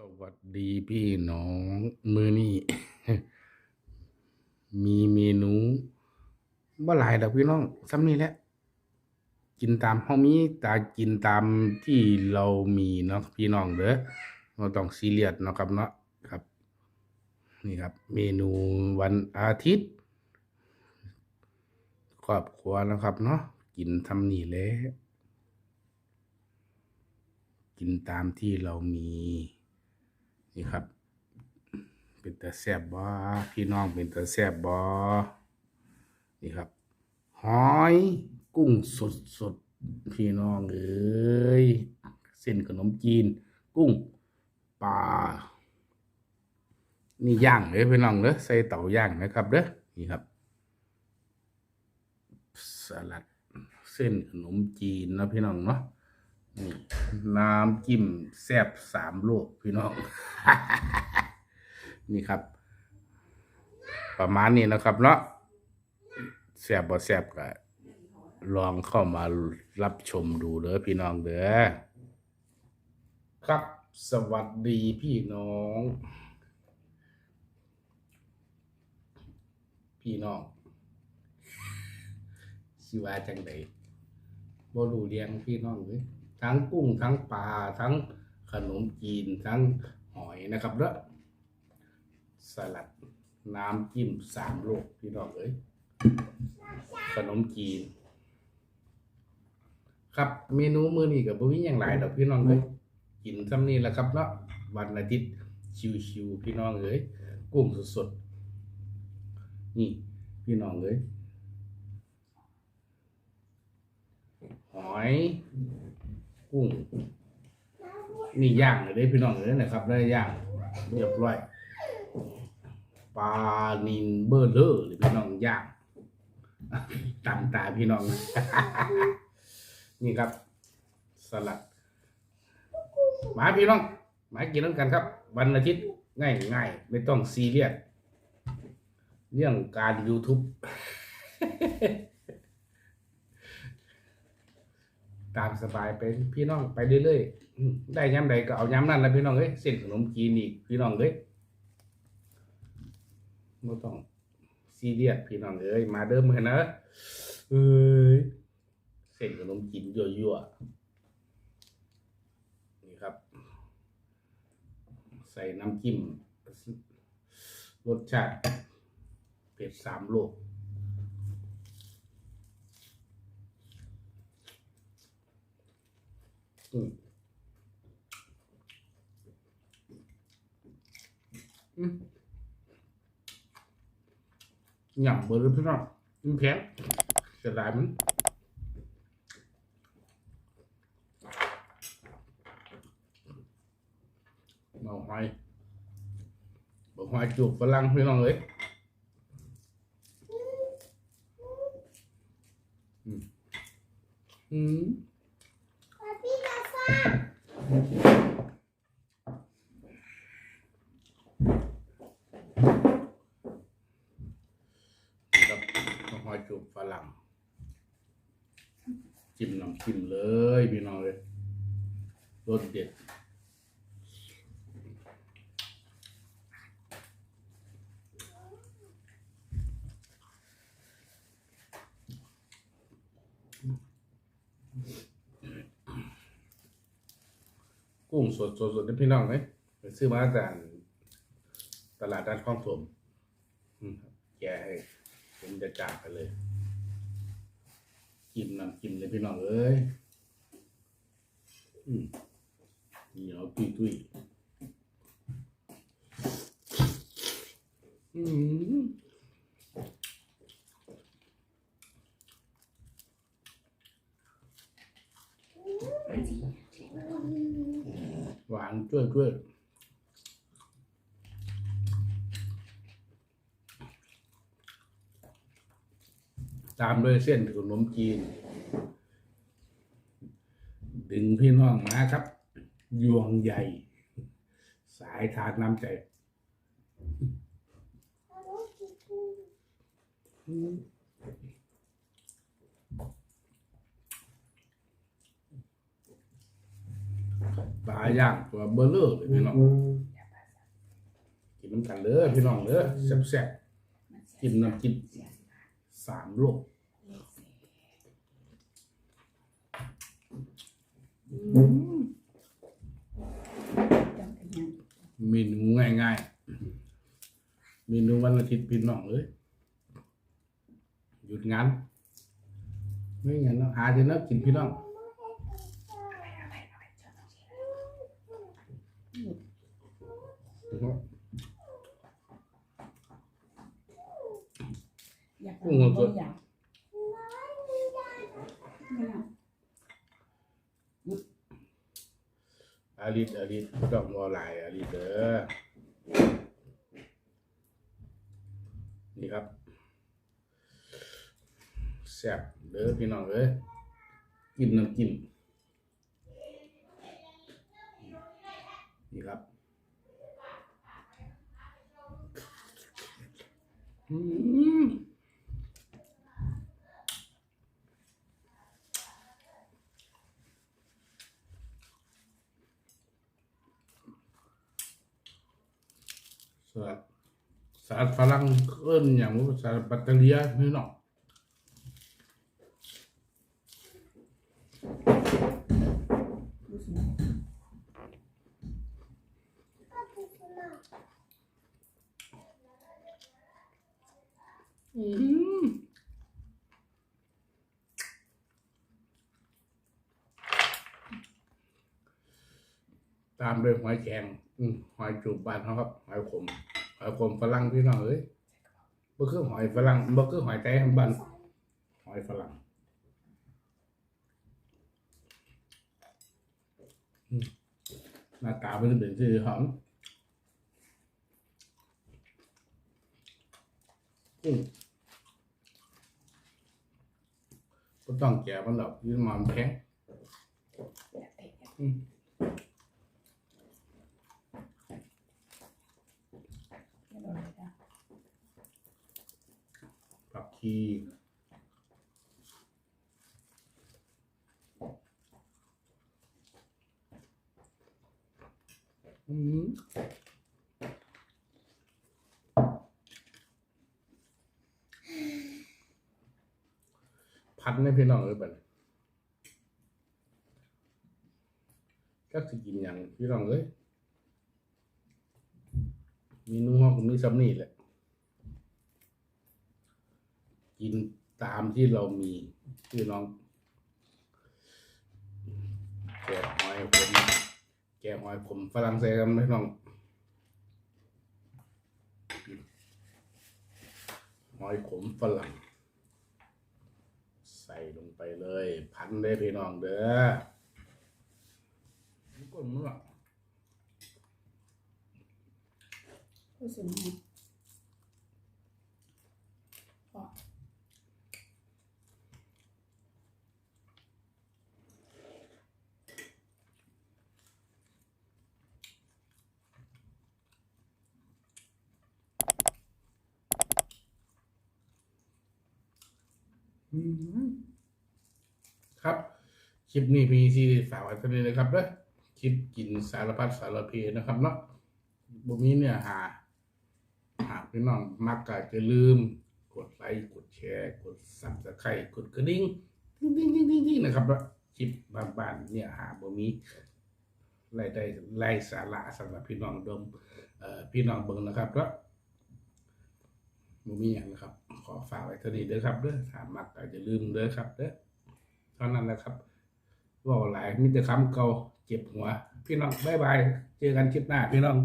สวัสดีพี่น้อง มือนี้มีเมนูบ่หลายดอกพี่น้องซ้ำนี้แหละ กินตามเฮามีตากินตามที่เรามีเนาะพี่น้องเด้อบ่ต้องซีเรียสเนาะครับเนาะครับ นี่ครับ เมนูวันอาทิตย์ครอบครัวนะครับเนาะกินทำนี่แหละกินตามที่เรามี นี่ครับ เป็นตาแซบบ่พี่น้องเป็นตาแซบบ่นี่ครับ หอย กุ้งสดสดๆพี่น้องเอ้ยเส้นขนมจีน กุ้งปลานี่ย่างเลยพี่น้องเด้อใส่เต่าย่างนะครับเด้อนี่ครับสลัดเส้นขนมจีนนะพี่น้องเนาะ นี่น้ำจิ้มแซ่บสามโลกพี่น้อง นี่ครับ ประมาณนี้นะครับเนาะแซ่บบ่แซ่บก็ลองเข้ามารับชมดูเด้อพี่น้องเด้อครับสวัสดีพี่น้อง พี่น้องสิว่าจังไดบ่รู้เลี้ยงพี่น้องเลย ทั้งกุ้งทั้งปลาทั้งขนมจีนทั้งหอยนะครับเด้อสลัดน้ำจิ้มสามโลกพี่น้องเอ้ยขนมจีน ครับเมนูมื้อนี้ก็บ่มีหยังหลายดอกพี่น้องเอ้ยกินซ้ำนี้แหละครับเนาะวันอาทิตย์ชิวๆพี่น้องเอ้ยกุ้งสดๆนี่พี่น้องเอ้ยหอย กุ้ง นี่ย่างเลยเด้พี่น้องเลยนะครับ ได้ย่างเรียบร้อยปลานินเบอร์เลอร์หรือพี่น้องย่างตามตาพี่น้อง นี่ครับ สลัดมาพี่น้องมากินน้ำกันครับ วันอาทิตย์ง่ายง่ายๆไม่ต้องซีเรียสเรื่องการ YouTube ตามสบายไปพี่น้องไปเรื่อยๆได้ย้ำใดก็เอาย้ำนั่นนะพี่น้องเอ้ยเส้นขนมจีนอีกพี่น้องเอ้ยไม่ต้องซีเรียสพี่น้องเอ้ยมาเดิมกันนะเอ้ยเส้นขนมจีนยั่วๆนี่ครับ ใส่น้ำจิ้มรสชาติเผ็ดสามโลก อืมอืม หย่ำเบอร์พี่น้องมันแพงจะได้มันเบาหอยเบาหอยจูบฝรั่งพี่น้องเอ้ยอืมอืม กับข้าวหอยจุบฝรั่งจิ้มน้ำจิ้มเลยพี่น้องเลยรสเด็ด กุ้งสดสดสดๆนะพี่น้องไหมไปซื้อมาจากตลาดด้านคลองถมแกให้ผมจะจากกันเลย กินน้ำกินเลยพี่น้องเอ้ยอืมเหนียวตุยตุยอืม หวานจ้วยจ้วยตามด้วยเส้นขนมจีน ดึงพี่น้องมาครับ ยวงใหญ่ สายทานน้ำใจ ปลา ย่างตัวเบลเลอร์เลยพี่น้องกินน้ำกันเด้อพี่น้องเด้อแซ่บๆกินน้ำจิ้มสามโลกเมนูง่ายๆเมนูวันอาทิตย์พี่น้องเลยหยุดงานไม่งั้นเนาะหาที่นักกินพี่น้องนะครับ อยากกุ้งหัวสดอากไม่เอาอาลิดอาลิดบ่ต้องวอลายอาลิดเด้อนี่ครับแซ่บเด้อพี่น้องเอ้ยกินน้ำจิ้มนี่ครับอืม สลัดสลัดฝรั่งเอิ้นอย่างว่าสลัดบัตเตอเลียพี่น้องดูสิอืม ตามด้วยหอยแครงอืมหอยจูบบ้านเขาครับ หอยขม หอยขมฝรั่งพี่น้องเอ้ยบ่คือหอยฝรั่งบ่คือหอยไต้บ้านหอยฝรั่งอืมหน้าตาเป็นเป็นที่หอมกุ้งก็ต้องแกะมันหรอกยืนมันแข็ง อยากเตะ อืม ไม่โดนเลยนะ ผักชีอืมพันในพี่น้องเลยบัดก็สิกินอย่างพี่น้องเลยมีนุ่งห้องมีซ้ำนี่แหละ กินตามที่เรามีพี่น้องแกะหอยผมแกะหอยผมฝรั่งเศสกันพี่น้องหอยขมฝรั่ง ใส่ลงไปเลย พันได้พี่น้องเด้อก้นมันหรอดูสิไงพ ครับ คลิปนี้พีซีฝากไว้เท่านี้นะครับเด้อคลิปกินสารพัดสารเพนะครับเนาะบมีเนื้อหา หากพี่น้องมักก็จะลืม กดไลค์กดแชร์ กดซับสไครต์กดกระดิ่งดิ้งดิ้งดิ้งดิ้งดิ้งนะครับว่าคลิปบานๆเนี่ยหาบ่มีรายได้ไร้สาระสำหรับพี่น้องดมเอ่อพี่น้องเบิ่งนะครับแล้ว มูมีอย่างนะครับ ขอฝากไว้เท่านี้เด้อครับเด้อถามมักอาจะลืมเด้อครับเด้อเท่านั้นแหละครับว่าหลายมิตรคำเก่าเจ็บหัว พี่น้องบายบาย เจอกันคลิปหน้าพี่น้อง